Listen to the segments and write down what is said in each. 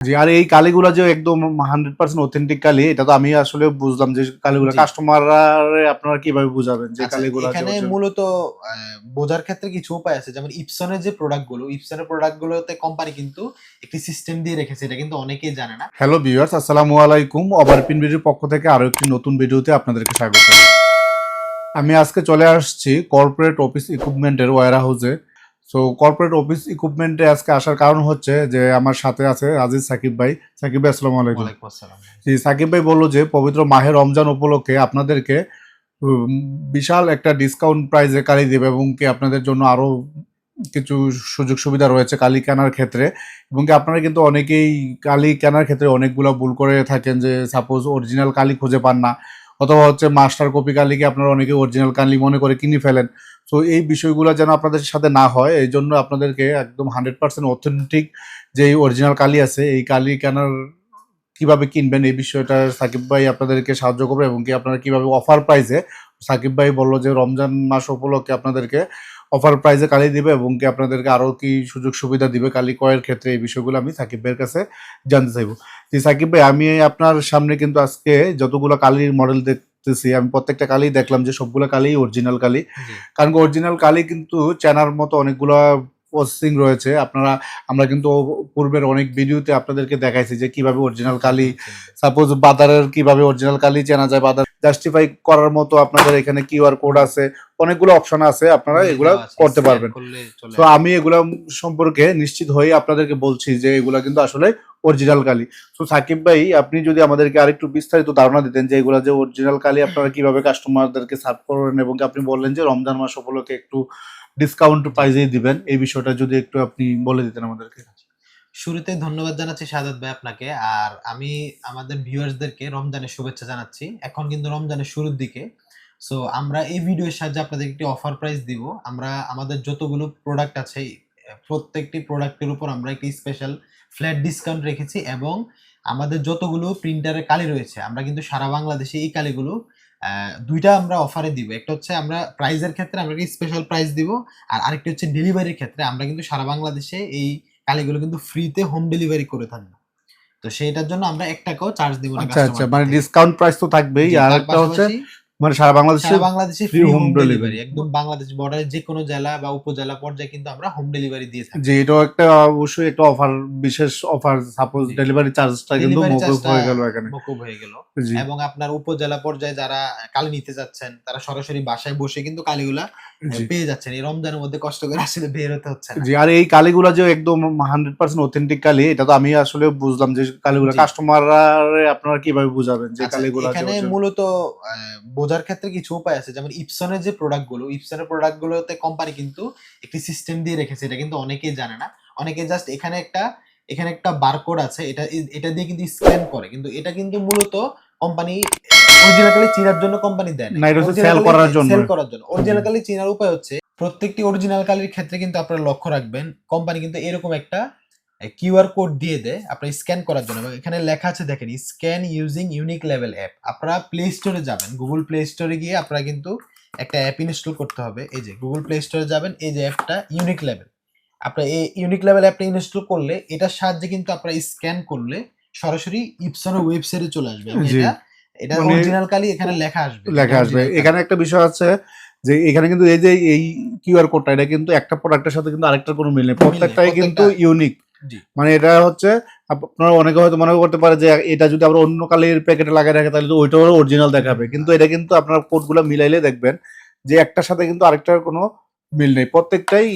জি আর এই কালিগুলা যে একদম হান্ড্রেড পার্সেন্ট অথেন্টিক কালি এটা তো আমি আসলে বুঝলাম যে কালিগুলা জি। কাস্টমাররা আপনারা কীভাবে বুঝাবেন যে আচ্ছা, কালিগুলা এখানে মূলত বোঝার ক্ষেত্রে কিছু উপায় আছে। যেমন ইপসনের যে প্রোডাক্টগুলো ইপসনের প্রোডাক্ট গুলোতে কোম্পানি কিন্তু একটি সিস্টেম দিয়ে রেখেছে এটা কিন্তু অনেকেই জানে না। হ্যালো ভিউয়ার্স আসসালামু আলাইকুম। ওভারপিন ভিডিওর পক্ষ থেকে আরও একটি নতুন ভিডিওতে আপনাদেরকে স্বাগত। আমি আজকে চলে আসছি কর্পোরেট অফিস ইকুইপমেন্টের ওয়ার হাউসে সো কর্পোরেট অফিস ইকুইপমেন্টে আজকে আসার কারণ হচ্ছে যে আমার সাথে আছে আজিজ সাকিব ভাই। সাকিব ভাই আসসালামু আলাইকুম। আসসালাম। জি সাকিব ভাই বলল যে পবিত্র মাহের রমজান উপলক্ষে আপনাদেরকে বিশাল একটা ডিসকাউন্ট প্রাইজে কালি দেবে এবং কি আপনাদের জন্য আরও কিছু সুযোগ সুবিধা রয়েছে কালি কেনার ক্ষেত্রে। এবং কি আপনারা কিন্তু অনেকেই কালি কেনার ক্ষেত্রে অনেকগুলো ভুল করে থাকেন যে সাপোজ অরিজিনাল কালি খুঁজে পান না। অথবা হচ্ছে মাস্টার কপি কালিকে আপনারা অনেকে অরিজিনাল কালি মনে করে কিনে ফেলেন। তো এই বিষয়গুলো যেন আপনাদের সাথে না হয়, এই জন্য আপনাদেরকে একদম হান্ড্রেড পার্সেন্ট অথেন্টিক যে অরিজিনাল কালি আছে, এই কালি কেনার কীভাবে কিনবেন এই বিষয়টা সাকিব ভাই আপনাদেরকে সাহায্য করবে এবং কি আপনারা কীভাবে অফার প্রাইসে সাকিব ভাই বলল যে রমজান মাস উপলক্ষে আপনাদেরকে অফার প্রাইসে কালি দিবে এবং কি আপনাদেরকে আরও কি সুযোগ সুবিধা দিবে কালি ক্রয়ের ক্ষেত্রে এই বিষয়গুলো আমি সাকিব ভাইয়ের কাছে জানতে চাইব। যে সাকিব ভাই আমি আপনার সামনে কিন্তু আজকে যতগুলো কালির মডেল দেখতেছি আমি প্রত্যেকটা কালি দেখলাম যে সবগুলো কালি অরিজিনাল কালি। কারণ অরিজিনাল কালি কিন্তু চেনার মতো অনেকগুলো প্রসেসিং রয়েছে আপনারা আমরা কিন্তু পূর্বের অনেক ভিডিওতে আপনাদেরকে দেখাইছি যে কীভাবে অরিজিনাল কালি সাপোজ বাদারের কীভাবে অরিজিনাল কালি চেনা যায় বাদার জাস্টিফাই করার মতো আপনাদের এখানে কিউআর কোড আছে অনেকগুলো অপশন আছে আপনারা এগুলা করতে পারবেন। তো আমি এগুলা সম্পর্কে নিশ্চিত হয়ে আপনাদেরকে বলছি যে এগুলা কিন্তু আসলে অরিজিনাল কালি। তো সাকিব ভাই আপনি যদি আমাদেরকে আরেকটু বিস্তারিত ধারণা দিতেন যে এগুলা যে অরিজিনাল কালি আপনারা কীভাবে কাস্টমারদেরকে সার্ভ করবেন এবং আপনি বললেন যে রমজান মাস উপলক্ষে একটু ডিসকাউন্ট প্রাইজেই দিবেন। এই বিষয়টা যদি একটু আপনি বলে দিতেন আমাদেরকে। শুরুতে ধন্যবাদ জানাচ্ছি সাদাত ভাই আপনাকে। আর আমি আমাদের ভিউয়ার্সদেরকে রমজানের শুভেচ্ছা জানাচ্ছি। এখন কিন্তু রমজানের শুরুর দিকে। সো আমরা এই ভিডিওর সাহায্যে আপনাদের একটি অফার প্রাইস দিব। আমরা আমাদের যতগুলো প্রোডাক্ট আছে, প্রত্যেকটি প্রোডাক্টের উপর আমরা একটি স্পেশাল ফ্ল্যাট ডিসকাউন্ট রেখেছি এবং আমাদের যতগুলো প্রিন্টারের কালি রয়েছে, আমরা কিন্তু সারা বাংলাদেশে এই কালিগুলো দুইটা আমরা অফারে দিব। একটা হচ্ছে আমরা প্রাইজের ক্ষেত্রে আমরা স্পেশাল প্রাইস দিব আর আরেকটা হচ্ছে ডেলিভারির ক্ষেত্রে আমরা কিন্তু সারা বাংলাদেশে এই কালীগুলো কিন্তু ফ্রিতে হোম ডেলিভারি করে থাকব। তো সেটার জন্য আমরা এক টাকাও চার্জ দিব না আচ্ছা আচ্ছা মানে। ডিসকাউন্ট প্রাইস তো থাকবেই। আর একটা হচ্ছে মানে সারা বাংলাদেশে বাংলাদেশে ফ্রি হোম ডেলিভারি একদম বাংলাদেশ বর্ডারের যে কোনো জেলা বা উপজেলা পর্যায়ে কিন্তু আমরা হোম ডেলিভারি দিয়ে থাকি। যে এটাও একটা অবশ্যই একটা অফার বিশেষ অফার সাপোজ ডেলিভারি চার্জটা কিন্তু মকুব হয়ে গেল এখানে। মকুব হয়ে গেল। এবং আপনার উপজেলা পর্যায়ে যারা কালি নিতে যাচ্ছেন তারা সরাসরি বাসায় বসে কিন্তু কালিগুলা পেয়ে যাচ্ছেন। এই রমজানের মধ্যে কষ্ট করে আসলে বের হতে হচ্ছে জি আর এই কালিগুলা যে একদম হান্ড্রেড পার্সেন্ট অথেন্টিক কালি এটা তো আমি আসলে বুঝলাম যে কালিগুলা জি। কাস্টমাররা আপনারা কীভাবে বুঝাবেন যে আচ্ছা, কালিগুলা এখানে মূলত বোঝার ক্ষেত্রে কিছু উপায় আছে। যেমন ইপসনের যে প্রোডাক্টগুলো ইপসনের প্রোডাক্ট গুলোতে কোম্পানি কিন্তু একটি সিস্টেম দিয়ে রেখেছে এটা কিন্তু অনেকেই জানে না। অনেকে জাস্ট এখানে একটা এখানে একটা বারকোড আছে এটা এটা দিয়ে কিন্তু স্ক্যান করে। কিন্তু এটা কিন্তু মূলত কোম্পানি অরিজিনালি চিনার জন্য কোম্পানি দেয় না, এটা sell করার জন্য। সেল করার জন্য। অরিজিনালি চিনার উপায় হচ্ছে প্রত্যেকটি অরিজিনাল কালির ক্ষেত্রে কিন্তু আপনারা লক্ষ্য রাখবেন কোম্পানি কিন্তু এরকম একটা কিউআর কোড দিয়ে দেয় আপনার স্ক্যান করার জন্য। এবং এখানে লেখা আছে দেখেন scan using unique level app. আপনারা প্লে স্টোরে যাবেন গুগল প্লে স্টোরে গিয়ে আপনারা কিন্তু একটা অ্যাপ ইনস্টল করতে হবে। এই যে গুগল প্লে স্টোরে যাবেন এই যে অ্যাপটা ইউনিক লেভেল। আপনার এই ইউনিক লেভেল অ্যাপটা ইনস্টল করলে এটার সাহায্যে কিন্তু আপনারা স্ক্যান করলে সরাসরি ইপসনের ওয়েবসাইটে চলে আসবে। এটা এটা মানে- অরিজিনাল কালি এখানে লেখা আসবে। লেখা আসবে। এখানে একটা বিষয় আছে যে এখানে কিন্তু এই যে এই কিউআর কোডটা এটা কিন্তু একটা প্রোডাক্টের সাথে কিন্তু আরেকটার কোনো মিল নেই। প্রত্যেকটাই কিন্তু ইউনিক। মানে এটা হচ্ছে আপনারা অনেকে হয়তো মনে করতে পারে যে এটা যদি আমরা অন্য কালের প্যাকেটে লাগাই রাখে তাহলে তো ওইটাও অরিজিনাল দেখাবে। কিন্তু এটা কিন্তু আপনার কোডগুলো মিলাইলে দেখবেন যে একটার সাথে কিন্তু আরেকটার কোনো মিল নেই। প্রত্যেকটাই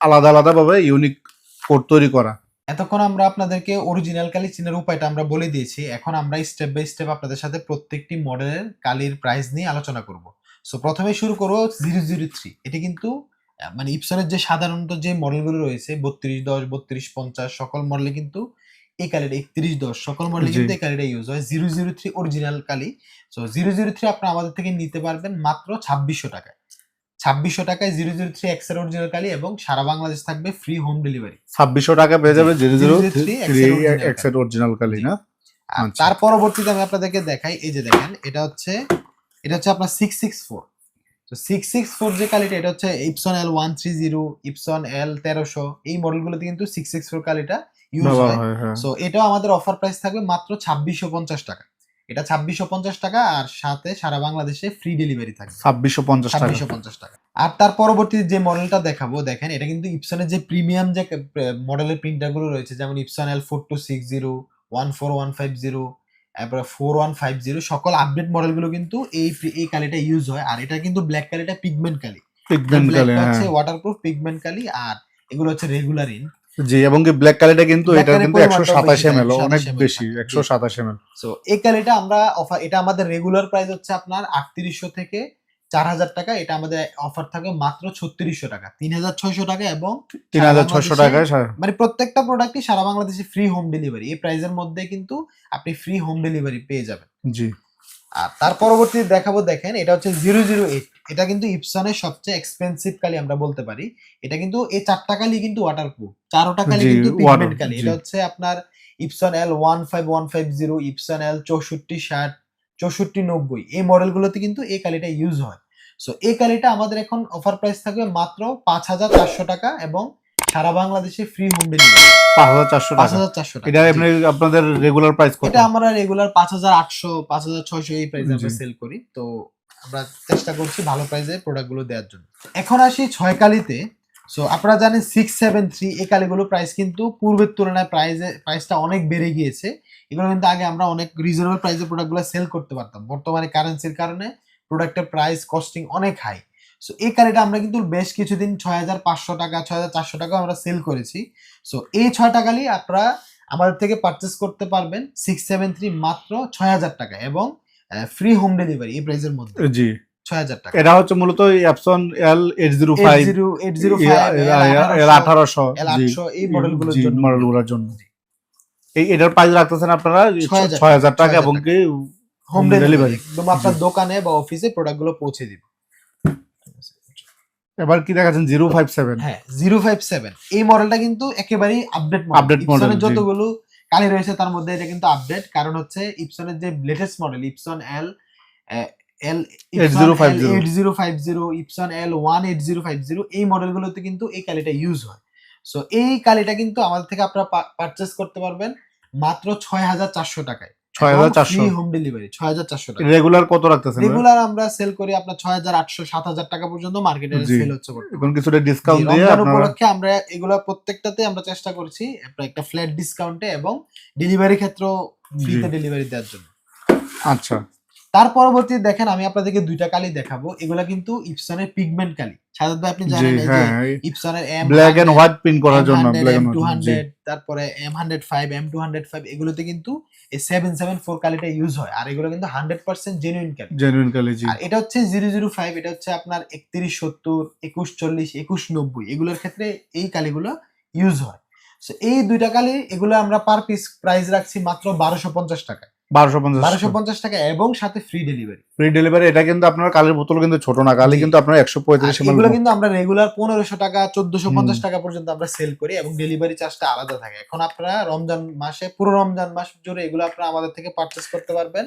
আলাদা আলাদা ভাবে ইউনিক কোড তৈরি করা। এতক্ষণ আমরা আপনাদেরকে অরিজিনাল কালি চিনার উপায়টা আমরা বলে দিয়েছি। এখন আমরা স্টেপ বাই স্টেপ আপনাদের সাথে প্রত্যেকটি মডেলের কালির প্রাইস নিয়ে আলোচনা করব। সো প্রথমে শুরু করব জিরো জিরো থ্রি এটি কিন্তু মানে ইপসনের যে সাধারণত যে মডেলগুলো রয়েছে বত্রিশ দশ বত্রিশ পঞ্চাশ সকল মডেলে কিন্তু এই কালিটা একত্রিশ দশ সকল মডেলে কিন্তু এই কালিটা ইউজ হয়। জিরো জিরো থ্রি অরিজিনাল কালি। সো জিরো জিরো থ্রি আপনারা আমাদের থেকে নিতে পারবেন মাত্র ছাব্বিশশো টাকায়। ছাব্বিশশো টাকায় জিরো জিরো থ্রি এক্সের অরিজিনাল কালি এবং সারা বাংলাদেশ থাকবে ফ্রি হোম ডেলিভারি ছাব্বিশশো টাকা পেয়ে যাবে জিরো জিরো থ্রি এক্সের অরিজিনাল কালি। না? আচ্ছা। তার পরবর্তীতে আমি আপনাদেরকে দেখাই এই যে দেখেন এটা হচ্ছে এটা হচ্ছে আপনার সিক্স সিক্স ফোর তো সিক্স সিক্স ফোর যে কালিটা এটা হচ্ছে Epson L one three zero Epson L তেরোশো এই মডেলগুলোতে কিন্তু সিক্স সিক্স ফোর কালিটা ইউজ হয়। হয় হ্যাঁ। সো এটাও আমাদের অফার প্রাইস থাকবে মাত্র ছাব্বিশশো পঞ্চাশ টাকা। এটা ছাব্বিশশো পঞ্চাশ টাকা আর সাথে সারা বাংলাদেশে ফ্রি ডেলিভারি থাকবে। ছাব্বিশশো পঞ্চাশ ছাব্বিশশো পঞ্চাশ টাকা। আর তার পরবর্তী যে মডেলটা দেখাবো দেখেন এটা কিন্তু ইপসনের যে প্রিমিয়াম যে মডেলের প্রিন্টারগুলো রয়েছে যেমন Epson L four two six zero one four one five zero তারপরে ফোর ওয়ান ফাইভ জিরো সকল আপডেট মডেলগুলো কিন্তু এই এই কালিটা ইউজ হয়। আর এটা কিন্তু ব্ল্যাক কালিটা পিগমেন্ট কালি। পিগমেন্ট কালি হচ্ছে ওয়াটারপ্রুফ পিগমেন্ট কালি আর এগুলো হচ্ছে রেগুলার ইন জি এবং কি ব্ল্যাক কালিটা কিন্তু এটা কিন্তু একশো সাতাশ অনেক 27 ml বেশি একশো সাতাশ এম সো এই কালিটা আমরা অফার এটা আমাদের রেগুলার প্রাইস হচ্ছে আপনার আটত্রিশশো থেকে চার হাজার টাকা এটা আমাদের অফার থাকে মাত্র ছত্রিশশো টাকা তিন হাজার ছয়শো টাকা এবং তিন হাজার টাকায় সা- মানে প্রত্যেকটা প্রোডাক্টই সারা বাংলাদেশে ফ্রি হোম ডেলিভারি এই প্রাইসের মধ্যে কিন্তু আপনি ফ্রি হোম ডেলিভারি পেয়ে যাবেন। জি। আর তার পরবর্তী দেখাবো দেখেন এটা হচ্ছে জিরো জিরো এইট এটা কিন্তু ইপসনের সবচেয়ে এক্সপেন্সিভ কালি আমরা বলতে পারি। এটা কিন্তু এই চারটা কালি কিন্তু ওয়াটারপ্রুফ চারোটা কালি কিন্তু পিগমেন্ট কালি। এটা হচ্ছে আপনার Epson L one five one five zero Epson L চৌষট্টি ষাট চৌষট্টি নব্বই এই মডেলগুলোতে কিন্তু এই কালিটা ইউজ হয়। সো এই কালিটা আমাদের এখন অফার প্রাইস থাকবে মাত্র পাঁচ হাজার চারশো টাকা এবং সারা বাংলাদেশে ফ্রি হোম ডেলিভারি পাঁচ হাজার চারশো পাঁচ হাজার চারশো এটা জি। আপনাদের রেগুলার প্রাইস কত? এটা আমরা রেগুলার পাঁচ হাজার আটশো পাঁচ হাজার ছয়শো এই প্রাইসে আমরা সেল করি। তো আমরা চেষ্টা করছি ভালো প্রাইসে প্রোডাক্টগুলো দেওয়ার জন্য। এখন আসি ছয় কালিতে। সো আপনারা জানেন সিক্স সেভেন থ্রি এই কালিগুলো প্রাইস কিন্তু পূর্বের তুলনায় প্রাইসে প্রাইসটা অনেক বেড়ে গিয়েছে। এগুলো কিন্তু আগে আমরা অনেক রিজনেবল প্রাইসে প্রোডাক্টগুলো সেল করতে পারতাম। বর্তমানে কারেন্সির কারণে প্রোডাক্টের প্রাইস কস্টিং অনেক হাই সো এই কালিটা আমরা কিন্তু বেশ কিছুদিন ছয় হাজার পাঁচশো টাকা ছয় হাজার চারশো টাকা আমরা সেল করেছি। সো এই ছয়টা কালি আপনারা আমাদের থেকে পারচেস করতে পারবেন সিক্স সেভেন থ্রি মাত্র ছয় হাজার টাকা এবং ফ্রি হোম ডেলিভারি এই প্রাইসের মধ্যে। জি। ছয় হাজার টাকা। এটা হচ্ছে মূলত Epson L eight zero five eight zero L আঠারোশো এল আটশো এই মডেলগুলোর জন্য। মডেলগুলোর জন্য। এই এটার প্রাইস রাখতেছেন আপনারা ছয় হাজার টাকা এবং কি হোম ডেলিভারি। একদম আপনার দোকানে বা অফিসে প্রোডাক্টগুলো পৌঁছে দিব। এবার কি দেখাচ্ছেন? জিরো ফাইভ সেভেন হ্যাঁ জিরো ফাইভ সেভেন এই মডেলটা কিন্তু একেবারেই আপডেট ইপসনের জি। যতগুলো কালি রয়েছে তার মধ্যে এটা কিন্তু আপডেট কারণ হচ্ছে ইপসনের যে latest model Epson L L 8050 eight zero five zero Epson L one eight zero five zero এই মডেলগুলোতে কিন্তু এই কালিটা ইউজ হয়। সো এই কালিটা কিন্তু আমাদের থেকে আপনারা পারচেস করতে পারবেন মাত্র ছয় হাজার চারশো টাকায়। হোম ডেলিভারি টাকা। রেগুলার কত রাখতেছেন রেগুলার আমরা সেল করি আপনার ছয় হাজার আটশো সাত হাজার টাকা পর্যন্ত মার্কেটে সেল হচ্ছে এখন কিছুটা ডিসকাউন্ট দিয়ে উপলক্ষে আমরা এগুলো প্রত্যেকটাতে আমরা চেষ্টা করছি আপনার একটা ফ্ল্যাট ডিসকাউন্টে এবং ডেলিভারি ক্ষেত্রেও ফ্রিতে ডেলিভারি দেওয়ার জন্য। আচ্ছা। তার পরবর্তী দেখেন আমি আপনাদেরকে দুইটা কালি দেখাবো। এগুলা কিন্তু ইপসনের পিগমেন্ট কালি। সাধারণত আপনি জি জানেন যে ইপসনের M black and white print করার জন্য ব্ল্যাক এন্ড হোয়াইট তারপরে M hundred five M two hundred five এগুলোতে কিন্তু এই সেভেন সেভেন ফোর কালিটা ইউজ হয়। আর এগুলো কিন্তু হান্ড্রেড পার্সেন্ট জেনুইন কালি। জেনুইন কালি জি। আর এটা হচ্ছে জিরো জিরো ফাইভ এটা হচ্ছে আপনার একত্রিশ সত্তর একুশ চল্লিশ একুশ নব্বই এগুলোর ক্ষেত্রে এই কালিগুলো ইউজ হয়। এই দুইটা কালি এগুলো আমরা পার পিস প্রাইস রাখছি মাত্র বারোশো পঞ্চাশ টাকা বারোশো পঞ্চাশ টাকা। এবং সাথে ফ্রি ডেলিভারি ফ্রি ডেলিভারি এটা কিন্তু আপনার কালের বোতল কিন্তু ছোট না কালি কিন্তু আপনার একশো পঁয়ত্রিশ এগুলো কিন্তু আমরা রেগুলার পনেরোশো টাকা চোদ্দশো পঞ্চাশ। টাকা পর্যন্ত আমরা সেল করি এবং ডেলিভারি চার্জটা আলাদা থাকে। এখন আপনারা রমজান মাসে পুরো রমজান মাস জুড়ে এগুলো আপনারা আমাদের থেকে পারচেস করতে পারবেন।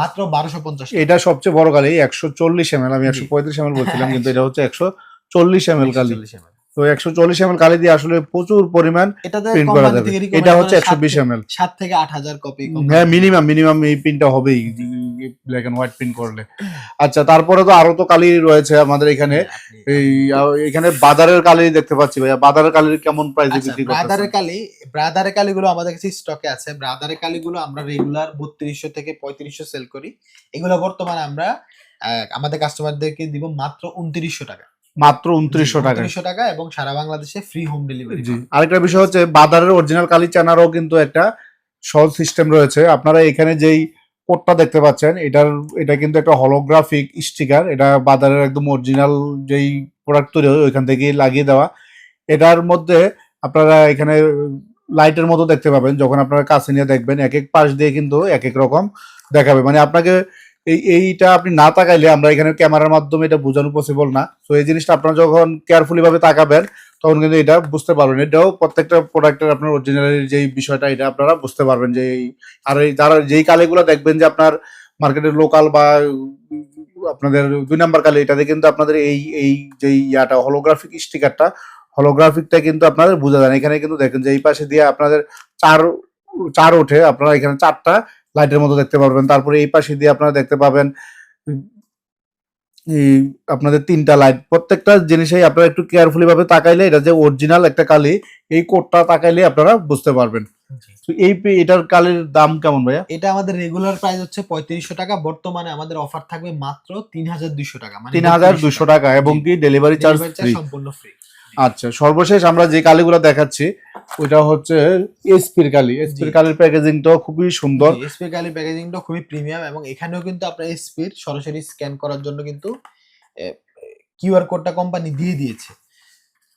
মাত্র বারোশো পঞ্চাশ এটা সবচেয়ে বড় কালি একশো চল্লিশ এমএল আমি। একশো পঁয়ত্রিশ এমএল বলছিলাম কিন্তু এটা হচ্ছে একশো চল্লিশ এমএল কালি। 140 ml তো একশো চল্লিশ এমএল কালি দিয়ে আসলে প্রচুর পরিমাণ প্রিন্ট করা যাবে। এটা হচ্ছে একশো বিশ এমএল সাত থেকে আট হাজার কপি হ্যাঁ মিনিমাম মিনিমাম এই প্রিন্টটা হবেই। ব্ল্যাক এন্ড হোয়াইট প্রিন্ট করলে। আচ্ছা তারপরে তো আরও তো কালি রয়েছে আমাদের এখানে। এই এখানে বাজারের কালি দেখতে পাচ্ছি ভাইয়া। বাজারের কালির কেমন প্রাইসে আচ্ছা বিক্রি ব্রাদারের করতেছেন কালি ব্রাদারের কালিগুলো আমাদের কাছে স্টকে আছে। ব্রাদারের কালিগুলো আমরা রেগুলার বত্রিশশো থেকে পঁয়ত্রিশশো সেল করি। এগুলো বর্তমানে আমরা আমাদের কাস্টমারদেরকে দিব মাত্র উনত্রিশশো টাকা। মাত্র উনত্রিশশো টাকা উনত্রিশশো টাকা এবং সারা বাংলাদেশে ফ্রি হোম ডেলিভারি জি আরেকটা বিষয় হচ্ছে বাজারের অরিজিনাল কালি চানারও কিন্তু একটা সহজ সিস্টেম রয়েছে। আপনারা এখানে যেই কোডটা দেখতে পাচ্ছেন এটার এটা কিন্তু একটা হলোগ্রাফিক স্টিকার এটা বাজারের একদম অরিজিনাল যেই প্রোডাক্ট তৈরি হয় ওইখান থেকে লাগিয়ে দেওয়া। এটার মধ্যে আপনারা এখানে লাইটের মতো দেখতে পাবেন যখন আপনারা কাছে নিয়ে দেখবেন এক এক পাশ দিয়ে কিন্তু এক এক রকম দেখাবে। মানে আপনাকে এই, এইটা আপনি না তাকাইলে আমরা এখানে ক্যামেরার মাধ্যমে এটা বোঝানো পসিবল না। তো এই জিনিসটা আপনারা যখন কেয়ারফুলি ভাবে তাকাবেন, তখন কিন্তু এটা বুঝতে পারবেন। এটাও প্রত্যেকটা প্রোডাক্টের আপনার অরিজিনালের যেই বিষয়টা, এটা আপনারা বুঝতে পারবেন যে এই- আর এই যারা যেই কালিগুলো দেখবেন যে আপনার মার্কেটের লোকাল বা আপনাদের দুই নাম্বার কালে, এটাতে কিন্তু আপনাদের এই এই যেই ইয়াটা হলোগ্রাফিক স্টিকারটা হলোগ্রাফিকটা কিন্তু আপনাদের বোঝা যায় এখানে কিন্তু দেখেন যে এই পাশে দিয়ে আপনাদের চার চার ওঠে। আপনারা এখানে চারটা লাইটের মতো দেখতে পারবেন। তারপরে এই পাশে দিয়ে আপনারা দেখতে পাবেন এই আপনাদের তিনটা লাইট প্রত্যেকটা জিনিসেই আপনারা একটু কেয়ারফুলি ভাবে তাকাইলে এটা যে অরিজিনাল একটা কালি এই কোডটা তাকাইলে আপনারা বুঝতে পারবেন। তো এই এটার কালির দাম কেমন ভাইয়া? এটা আমাদের রেগুলার প্রাইস হচ্ছে পঁয়ত্রিশশো টাকা বর্তমানে আমাদের অফার থাকবে মাত্র তিন হাজার দুইশো টাকা মানে তিন হাজার দুশো টাকা। এবং কি ডেলিভারি চার্জ সম্পূর্ণ ফ্রি আচ্ছা সর্বশেষ আমরা যে কালিগুলো দেখাচ্ছি ওইটা হচ্ছে এসপির কালি। এসপির। কালির প্যাকেজিংটাও খুবই সুন্দর। এসপি কালি প্যাকেজিংটা খুবই প্রিমিয়াম এবং এখানেও কিন্তু আপনার এসপির সরাসরি স্ক্যান করার জন্য কিন্তু কিউআর কোডটা কোম্পানি দিয়ে দিয়েছে।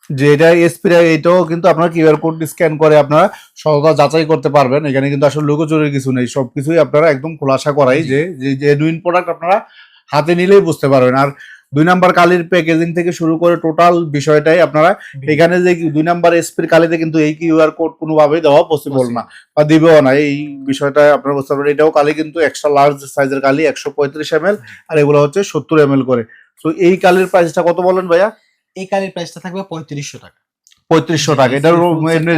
যে এটা এসপির এটাও কিন্তু আপনারা কিউআর কোড স্ক্যান করে আপনারা সহজা যাচাই করতে পারবেন। এখানে কিন্তু আসলে লুকোচুরির কিছু নেই সবকিছুই আপনারা একদম খোলাসা করাই যে যে জেনুইন প্রোডাক্ট আপনারা হাতে নিলেই বুঝতে পারবেন। আর দুই নাম্বার কালির প্যাকেজিং থেকে শুরু করে টোটাল বিষয়টাই আপনারা এখানে যে দুই নাম্বার এসপির কালিতে কিন্তু এই কিউআর কোড কোনোভাবেই দেওয়া পসিবল না বা দিবেও না। এই বিষয়টা আপনারা বুঝতে পারবেন এটাও কালি কিন্তু এক্সট্রা লার্জ সাইজের কালি একশো পঁয়ত্রিশ এম আর এগুলো হচ্ছে সত্তর এম করে। তো এই কালির প্রাইসটা কত বলেন ভাইয়া? এই কালির প্রাইসটা থাকবে পঁয়ত্রিশশো টাকা। পঁয়ত্রিশশো টাকা। এটার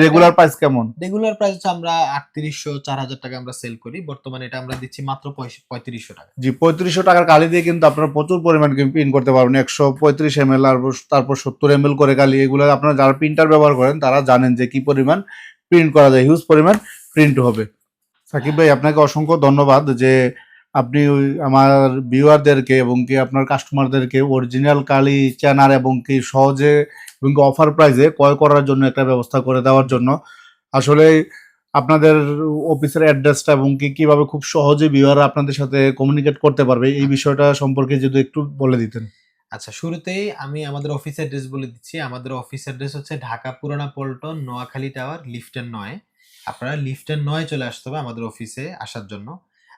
রেগুলার প্রাইস কেমন? রেগুলার প্রাইস হচ্ছে আমরা আটত্রিশশো চার হাজার টাকা আমরা সেল করি। বর্তমানে এটা আমরা দিচ্ছি মাত্র পঁয়ত্রিশশো টাকা। জি পঁয়ত্রিশশো টাকার কালি দিয়ে কিন্তু আপনারা প্রচুর পরিমাণ প্রিন্ট করতে পারবেন। একশো পঁয়ত্রিশ এম এল আর তারপর সত্তর এম করে কালি এগুলো আপনারা যারা প্রিন্টার ব্যবহার করেন তারা জানেন যে কি পরিমাণ প্রিন্ট করা যায়। হিউজ পরিমাণ প্রিন্ট হবে। সাকিব ভাই আপনাকে অসংখ্য ধন্যবাদ যে আপনি ওই আমার ভিউয়ারদেরকে এবং কি আপনার কাস্টমারদেরকে অরিজিনাল কালি চেনার এবং কি সহজে এবং কি অফার প্রাইসে ক্রয় করার জন্য একটা ব্যবস্থা করে দেওয়ার জন্য, আসলে আপনাদের অফিসের অ্যাড্রেসটা এবং কি কীভাবে খুব সহজে ভিউয়াররা আপনাদের সাথে কমিউনিকেট করতে পারবে, এই বিষয়টা সম্পর্কে যদি একটু বলে দিতেন। আচ্ছা শুরুতেই আমি আমাদের অফিস অ্যাড্রেস বলে দিচ্ছি। আমাদের অফিস অ্যাড্রেস হচ্ছে ঢাকা পুরানা পল্টন, নোয়াখালী টাওয়ার লিফটের নয়। আপনারা লিফটের নয় চলে আসতে হবে আমাদের অফিসে আসার জন্য।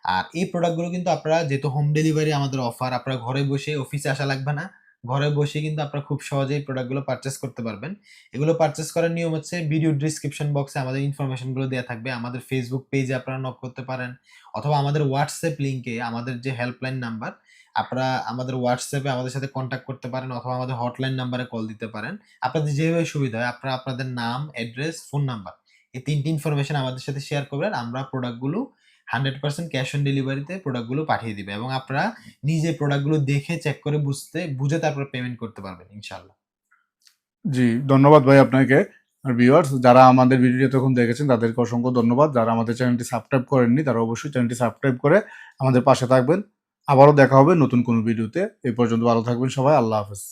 আর এই প্রোডাক্টগুলো কিন্তু আপনারা যেহেতু হোম ডেলিভারি আমাদের অফার আপনারা ঘরে বসে অফিসে আসা লাগবে না। ঘরে বসে কিন্তু আপনারা খুব সহজেই প্রোডাক্টগুলো পারচেস করতে পারবেন। এগুলো পারচেস করার নিয়ম হচ্ছে ভিডিও ডিসক্রিপশন বক্সে আমাদের ইনফরমেশনগুলো দেওয়া থাকবে। আমাদের ফেসবুক পেজে আপনারা নক করতে পারেন অথবা আমাদের হোয়াটসঅ্যাপ লিঙ্কে আমাদের যে হেল্পলাইন নাম্বার আপনারা আমাদের হোয়াটসঅ্যাপে আমাদের সাথে কন্ট্যাক্ট করতে পারেন অথবা আমাদের হটলাইন নাম্বারে কল দিতে পারেন। আপনাদের যেভাবে সুবিধা হয়, আপনারা আপনাদের নাম অ্যাড্রেস ফোন নাম্বার এই তিনটি ইনফরমেশন আমাদের সাথে শেয়ার করবেন। আমরা প্রোডাক্টগুলো হান্ড্রেড পার্সেন্ট ক্যাশ অন ডেলিভারিতে প্রোডাক্টগুলো পাঠিয়ে দিবে এবং আপনারা নিজে প্রোডাক্টগুলো দেখে চেক করে বুঝতে, বুঝে তারপর পেমেন্ট করতে পারবেন ইনশাল্লাহ জি, ধন্যবাদ ভাই আপনাকে। আর ভিউয়ার্স যারা আমাদের ভিডিও তখন দেখেছেন, তাদেরকে অসংখ্য ধন্যবাদ। যারা আমাদের চ্যানেলটি সাবস্ক্রাইব করেননি, তারা অবশ্যই চ্যানেলটি সাবস্ক্রাইব করে আমাদের পাশে থাকবেন। আবারও দেখা হবে নতুন কোনো ভিডিওতে এই পর্যন্ত ভালো থাকবেন সবাই, আল্লাহ হাফেজ।